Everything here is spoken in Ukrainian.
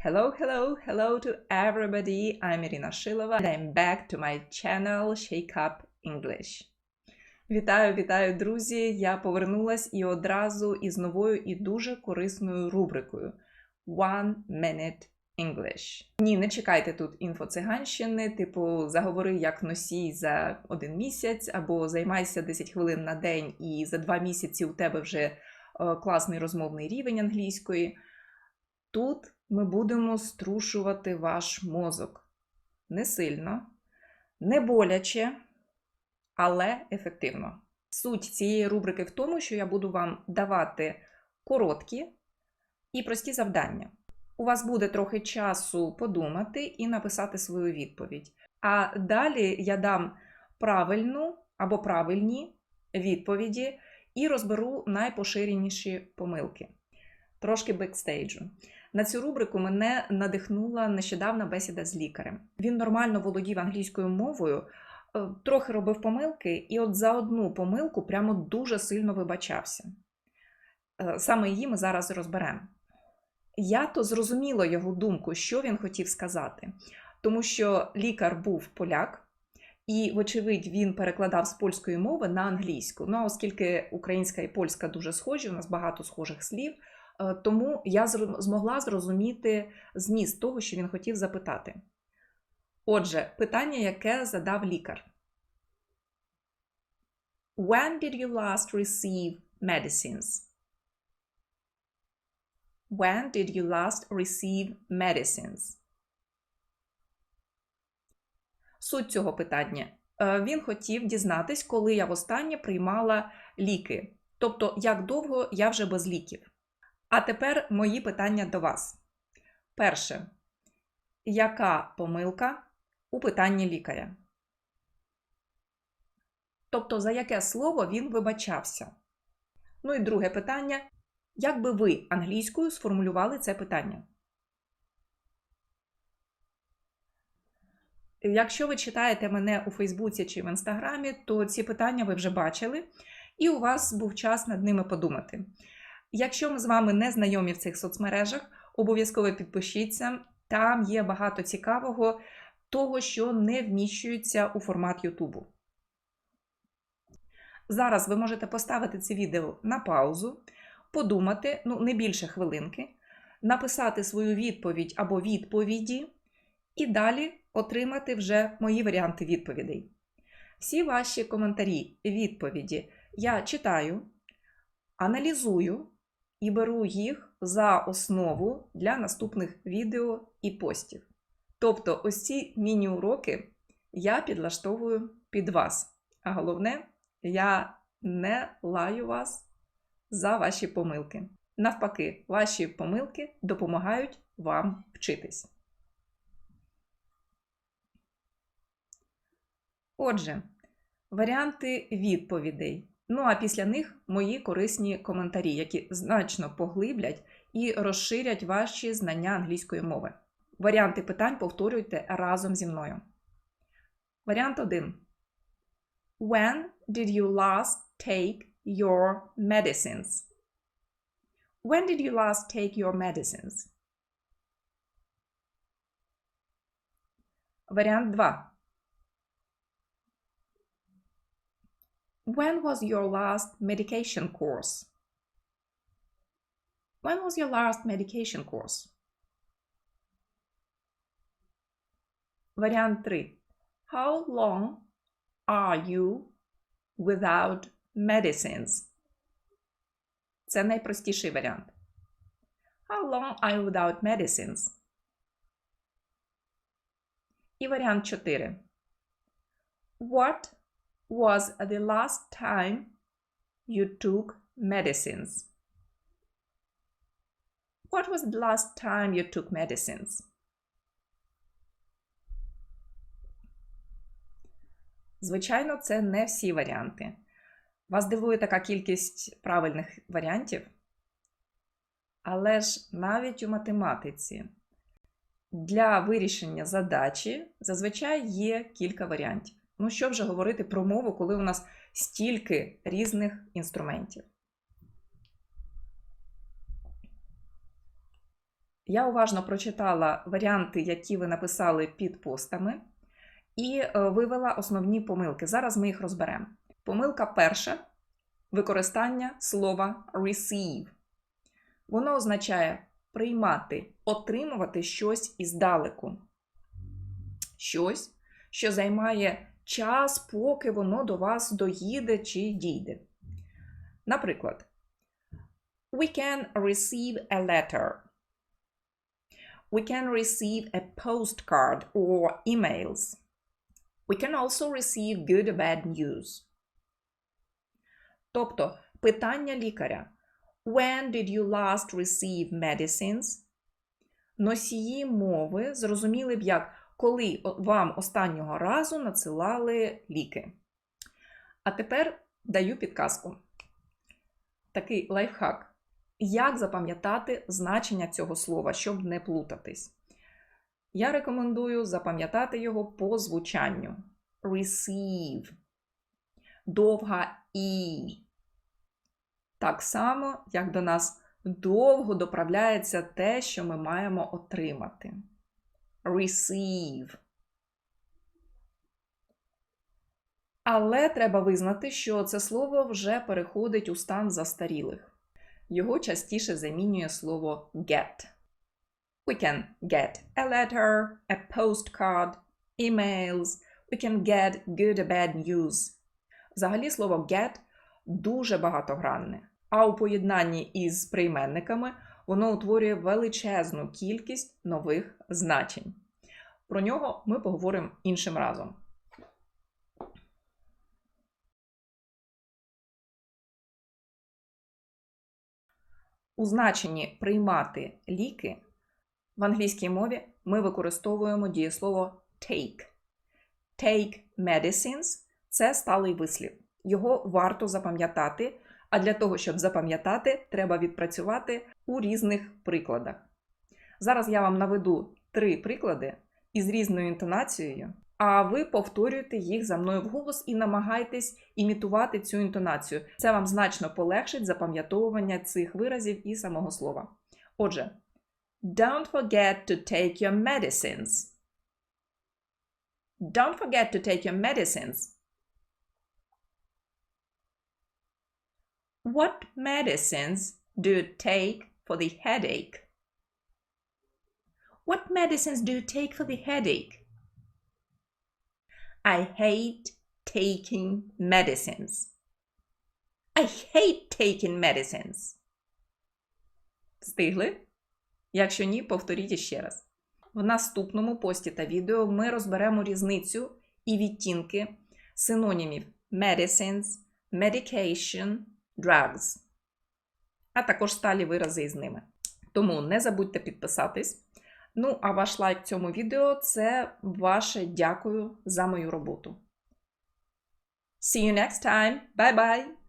Hello, hello, hello to everybody. I'm Irina Shilova and I'm back to my channel Shake Up English. Вітаю, вітаю, друзі! Я повернулась і одразу із новою і дуже корисною рубрикою One Minute English. Ні, не чекайте тут інфоциганщини, типу заговори як носій за один місяць, або займайся 10 хвилин на день, і за два місяці у тебе вже е, класний розмовний рівень англійської. Тут ми будемо струшувати ваш мозок. Не сильно, не боляче, але ефективно. Суть цієї рубрики в тому, що я буду вам давати короткі і прості завдання. У вас буде трохи часу подумати і написати свою відповідь. А далі я дам правильну або правильні відповіді і розберу найпоширеніші помилки. Трошки бекстейджу. На цю рубрику мене надихнула нещодавна бесіда з лікарем. Він нормально володів англійською мовою, е, трохи робив помилки, і от за одну помилку прямо дуже сильно вибачався. Е, Саме її ми зараз розберемо. Я то зрозуміла його думку, що він хотів сказати, тому що лікар був поляк, і, вочевидь, він перекладав з польської мови на англійську. Ну а оскільки українська і польська дуже схожі, у нас багато схожих слів. Е, Тому я змогла зрозуміти зміст того, що він хотів запитати. Отже, питання, яке задав лікар. When did you last receive medicines? When did you last receive medicines? Суть цього питання. Е, Він хотів дізнатись, коли я востаннє приймала ліки. Тобто, як довго я вже без ліків. А тепер мої питання до вас. Перше. Яка помилка у питанні лікаря? Тобто, за яке слово він вибачався? Ну і друге питання. Як би ви англійською сформулювали це питання? Якщо ви читаєте мене у Фейсбуці чи в Інстаграмі, то ці питання ви вже бачили, і у вас був час над ними подумати. Якщо ми з вами не знайомі в цих соцмережах, обов'язково підпишіться. Там є багато цікавого, того, що не вміщується у формат Ютубу. Зараз ви можете поставити це відео на паузу, подумати, ну, не більше хвилинки, написати свою відповідь або відповіді, і далі отримати вже мої варіанти відповідей. Всі ваші коментарі, відповіді я читаю, аналізую і беру їх за основу для наступних відео і постів. Тобто, ось ці міні-уроки я підлаштовую під вас. А головне, я не лаю вас за ваші помилки. Навпаки, ваші помилки допомагають вам вчитись. Отже, варіанти відповідей. Ну а після них мої корисні коментарі, які значно поглиблять і розширять ваші знання англійської мови. Варіанти питань повторюйте разом зі мною. Варіант 1. When did you last take your medicines? When did you last take your medicines? Варіант 2. When was your last medication course? When was your last medication course? Варіант 3. How long are you without medicines? Це найпростіший варіант. How long are you without medicines? І варіант 4. What was the last time you took medicines? What was the last time you took medicines? Звичайно, це не всі варіанти. Вас дивує така кількість правильних варіантів. Але ж навіть у математиці для вирішення задачі зазвичай є кілька варіантів. Ну, що вже говорити про мову, коли у нас стільки різних інструментів. Я уважно прочитала варіанти, які ви написали під постами, і е, вивела основні помилки. Зараз ми їх розберемо. Помилка перша використання слова receive. Воно означає приймати, отримувати щось іздалеку. Щось, що займає час, поки воно до вас доїде чи дійде. Наприклад, We can receive a letter. We can receive a postcard or emails. We can also receive good or bad news. Тобто питання лікаря When did you last receive medicines? Носії мови зрозуміли б як коли вам останнього разу надсилали ліки. А тепер даю підказку. Такий лайфхак. Як запам'ятати значення цього слова, щоб не плутатись? Я рекомендую запам'ятати його по звучанню. Receive. Довга і. Так само, як до нас довго доправляється те, що ми маємо отримати. Receive. Але треба визнати, що це слово вже переходить у стан застарілих. Його частіше замінює слово get. We can get a letter, a postcard, emails. We can get good or bad news. Взагалі слово get дуже багатогранне, а у поєднанні із прийменниками воно утворює величезну кількість нових значень. Про нього ми поговоримо іншим разом. У значенні приймати ліки в англійській мові ми використовуємо дієслово take. Take medicines це сталий вислів. Його варто запам'ятати, а для того, щоб запам'ятати, треба відпрацювати у різних прикладах. Зараз я вам наведу три приклади із різною інтонацією, а ви повторюєте їх за мною вголос і намагайтесь імітувати цю інтонацію. Це вам значно полегшить запам'ятовування цих виразів і самого слова. Отже, don't forget to take your medicines. Don't forget to take your medicines. What medicines do you take for the headache? What medicines do you take for the headache? I hate taking medicines. I hate taking medicines. Встигли? Якщо ні, повторіть іще раз. В наступному пості та відео ми розберемо різницю і відтінки синонімів medicines, medication, drugs, а також сталі вирази із ними. Тому не забудьте підписатись. Ну, а ваш лайк цьому відео це ваше дякую за мою роботу. See you next time. Bye-bye!